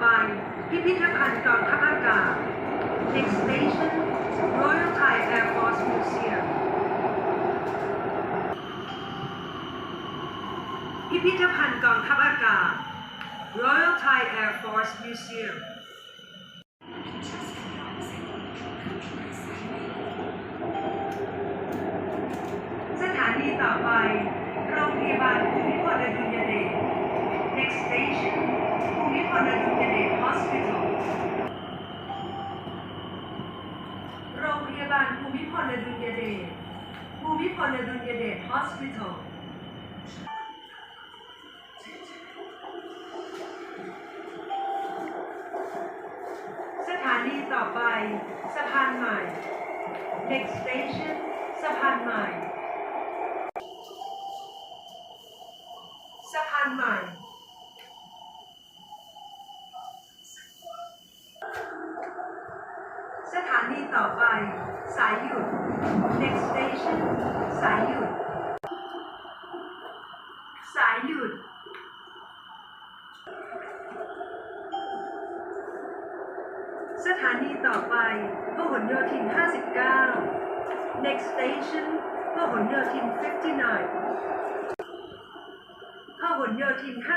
ไป พิพิธภัณฑ์กองทัพอากาศ Next station Royal Thai Air Force Museum พิพิธภัณฑ์กองทัพอากาศ Royal Thai Air Force Museum สถานีต่อไป โรงพยาบาลภูมิพลอดุลยเดช Next station โรงพยาบาลภูมิพลอดุลยเดชภูมิพลอดุลยเดช Hospital สถานีต่อไป สะพานใหม่ Next station สะพานใหม่ สะพานใหม่ สถานีต่อไป สายหยุด next station สายหยุด สายหยุด สถานีต่อไปพหลโยธิน 59 next station พหลโยธิน 59พหลโยธิน 59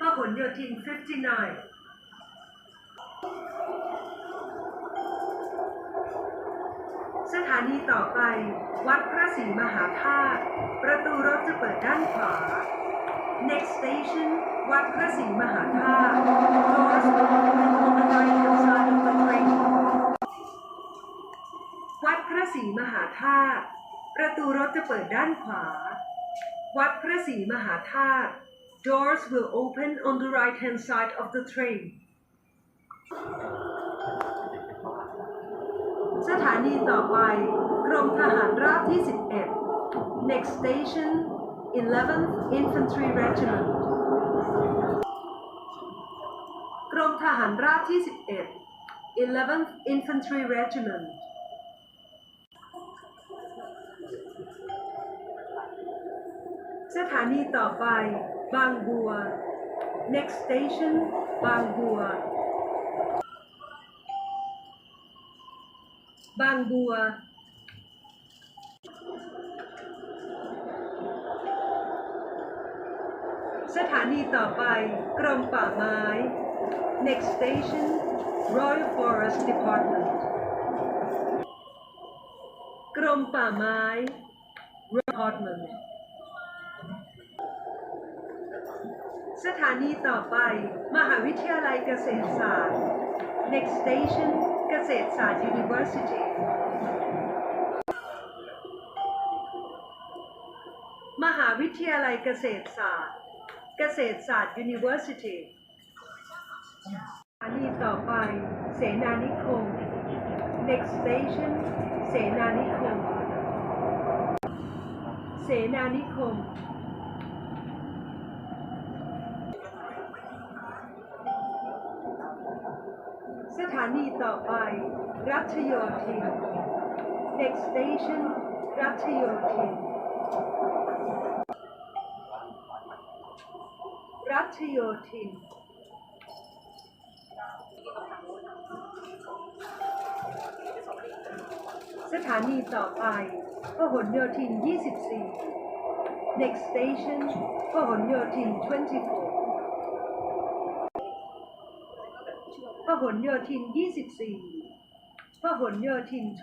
พหลโยธิน 59 ส ถานีต่อไป วัดพระศรีมหาธาตุประตูรถจะเปิดด้านขวา Next station วัดพระศรีมหาธาตุ Doors will open on the right-hand side of the train วัดพระศรีมหาธาตุประตูรถจะเปิดด้านขวา วัดพระศรีมหาธาตุ Doors will open on the right-hand side of the train สถานีต่อไปกรมทหารราบที่ 11 Next station 11th Infantry Regiment กรมทหารราบที่ 11 11th Infantry Regiment สถานีต่อไป บางบัว Next station บางบัว บางบัว สถานีต่อไปกรมป่าไม้ Next station Royal Forest Department กรมป่าไม้ Royal Department สถานีต่อไป มหาวิทยาลัยเกษตรศาสตร์ Next station เกษตรศาสตร์ University มหาวิทยาลัยเกษตรศาสตร์เกษตรศาสตร์ University สถานีต่อไปเสนานิคม Next station เสนานิคม เสนานิคม นีต่อไป รัชโยธิน Next station รัชโยธิน รัชโยธิน สถานีต่อไปพหลโยธิน 24 Next station พหลโยธิน 24 พหลโยธิน 24พหลโยธิน 24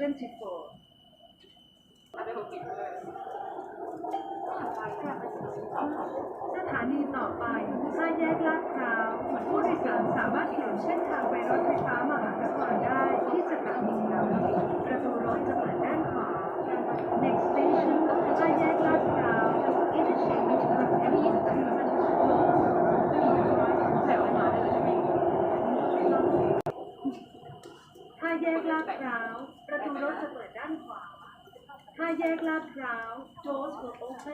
สถานีต่อไปห้าแยกลาดพร้าว ผู้โดยสารสามารถเปลี่ยนเส้นทางไปรถไฟฟ้ามหานครได้ที่สถานีนำประตูรถจะเปิดด้านขวา Next station ห้าแยกลาดพร้าว Interchange from M2 ห้าแยกลาดพร้าว ประตูรถจะเปิดด้านขวา ห้าแยกลาดพร้าว Doors will open on the right hand side of the train สถานีต่อไป หมอชิดผู้โดยสารสามารถเปลี่ยนเส้นทางไปรถไฟฟ้ามหานค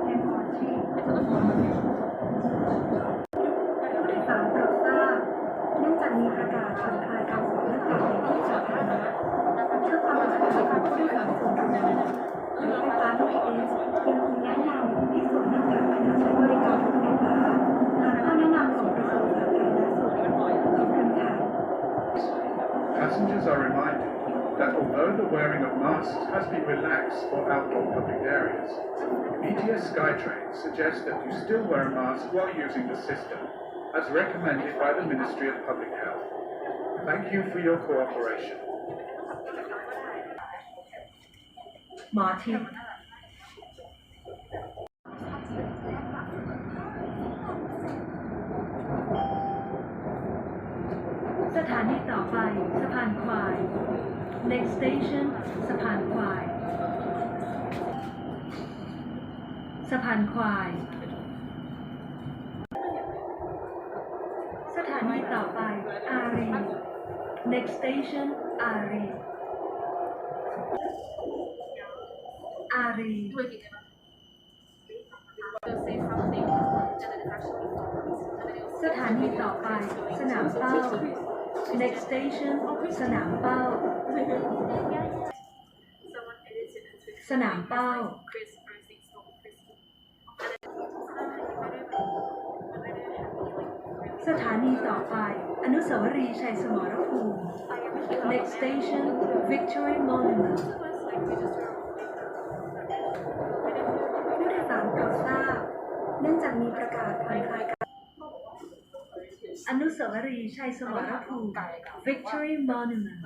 relax for outdoor public areas. ETS SkyTrain suggests that you still wear a mask while using the system, as recommended by the Ministry of Public Health. Thank you for your cooperation. หมอทิพย์สถานีต่อไปสะพานควาย next station สะพานควาย สะพานควาย สถานีต่อไป อารี next station อารี อารีสถานีต่อไป สนามเป้า next station สนามเป้า สนามเป้า สถานีต่อไป อนุสาวรีย์ชัยสมรภูมิ next station Victory Monument ผู้โดยสารโปรดทราบเนื่องจากมีประกาศผ่อนคลายการ อนุสาวรีย์ชัยสมรภูมิ Victory Monument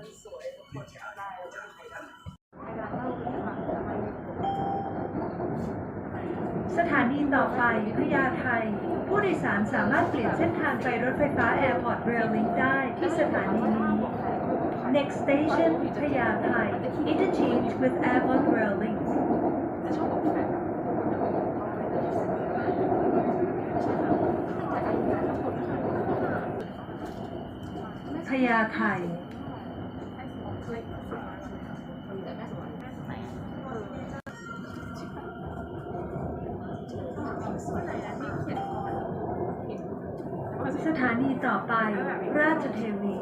สถานีต่อไปพญาไทผู้โดยสารสามารถเปลี่ยนเส้นทางไปรถไฟฟ้า Airport Rail Link ได้ที่สถานีนี้ Next station พญาไท Interchange with Airport Rail Link พญาไทสถานีต่อไป ราชเทวี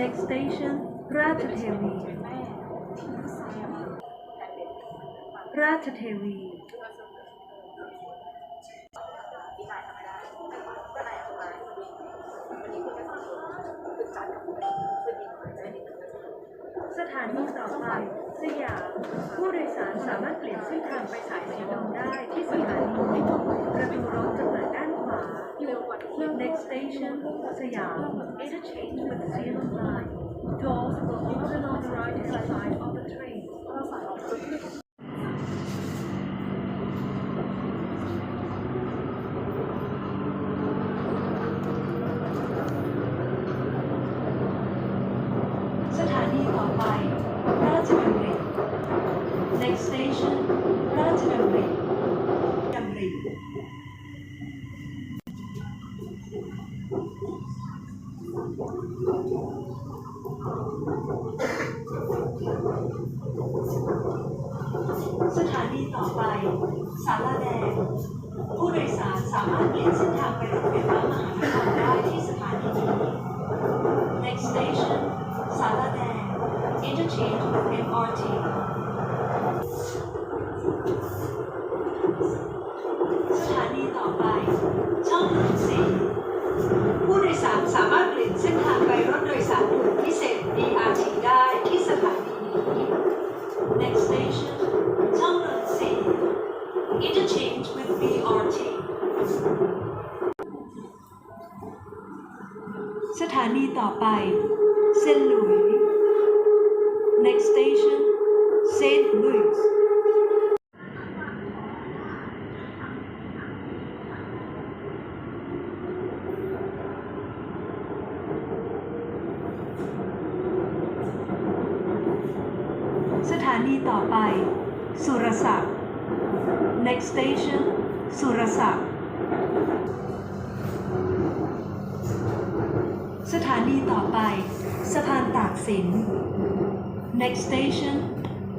next station ราชเทวี ราชเทวี สถานีต่อไปสยาม ผู้โดยสารสามารถเปลี่ยนเส้นทางไปสายสีดงได้ที่สถานีประตูรถจะเปิดด้านขวา Next station สยาม Interchange with the Zealand Line Doors will open on the right hand side of the train ถานีต่อไป ราชดำริ Next station ราชดำริดำริสถานีต่อไป สาราแดง ผู้โดยสารสามารถเปลี่ยนเส้นทางไปรถไฟฟ้ามหานคร Interchange with MRT สถานีต่อไป ช่อง านีต่อไป สุรศักดิ์ Next station สุรศักดิ์ สถานีต่อไป สะพานตากสิน Next station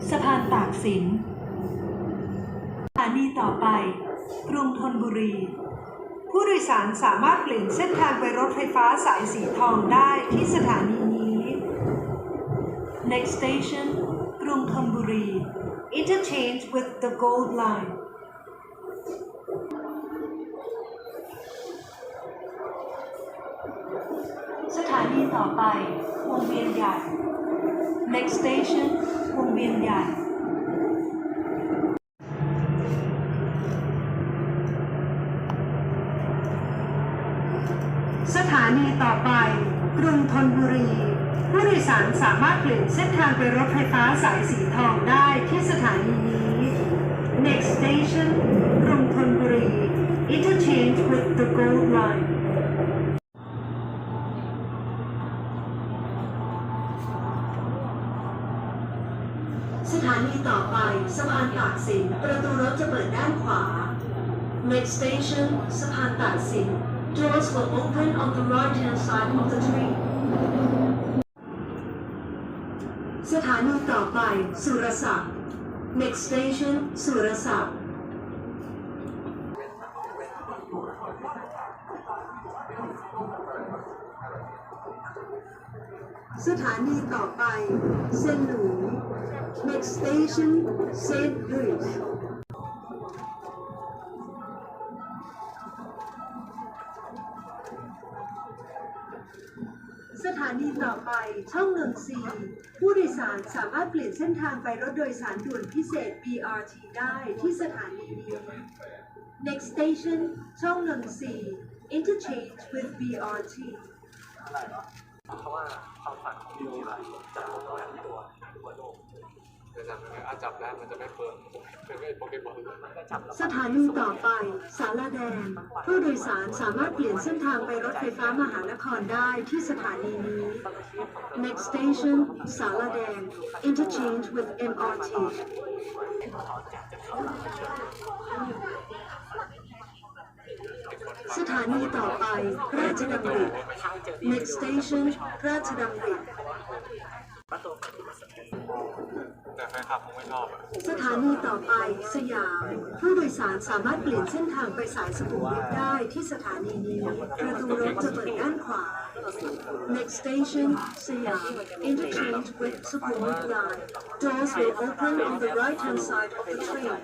สะพานตากสิน สถานีต่อไป กรุงธนบุรี ผู้โดยสารสามารถเปลี่ยนเส้นทางไปรถไฟฟ้าสายสีทองได้ที่สถานีนี้ Next station กรุงธนบุรี interchange with the Gold Line สถานีต่อไป วงเวียนใหญ่ next station วงเวียนใหญ่สถานีต่อไป กรุงธนบุรี ผู้โดยสารสามารถเปลี่ยนเส้นทางไปรถไฟฟ้าสายสีทองได้ที่สถานีนี้ Next station กรุงธนบุรี Interchange with the Gold Line สถานีต่อไปสะพานตากสิน ประตูรถจะเปิดด้านขวา Next station สะพานตากสิน Doors will open on the right hand side of the train สถานีต่อไปสุรศักดิ์ Next station สุรศักดิ์สถานีต่อไปเซนหลุย Next station เซนหลุย สถานีต่อไปช่องหนึ่งสีผู้โดยสารสามารถเปลี่ยนเส้นทางไปรถโดยสารด่วนพิเศษ BRT ได้ที่สถานีนี้ Next station ช่องหนึ่งสี Interchange with BRT เพราะว่าความฝันของพี่อะไรจับโปเกมอนตัวตัวโลก จะจับยังไงอะจับได้มันจะไม่เปิดเป็นไอ้โปเกมอนมันก็จับแล้วสถานีต่อไป สารแดง ผู้โดยสารสามารถเปลี่ยนเส้นทางไปรถไฟฟ้ามหานครได้ที่สถานีนี้ Next station สารแดง Interchange with MRT สถานีต่อไป ราชดำริ Next station ราชดำริ แต่แฟนคลับคงไม่ชอบอะสถานีต่อไปสยาม ผู้โดยสารสามารถเปลี่ยนเส้นทางไปสายสุขุมวิทได้ที่สถานีนี้ ประตูรถจะเปิดด้านขวา Next station สยาม Interchange with สุขุมวิท line Doors will open on the right hand side of the train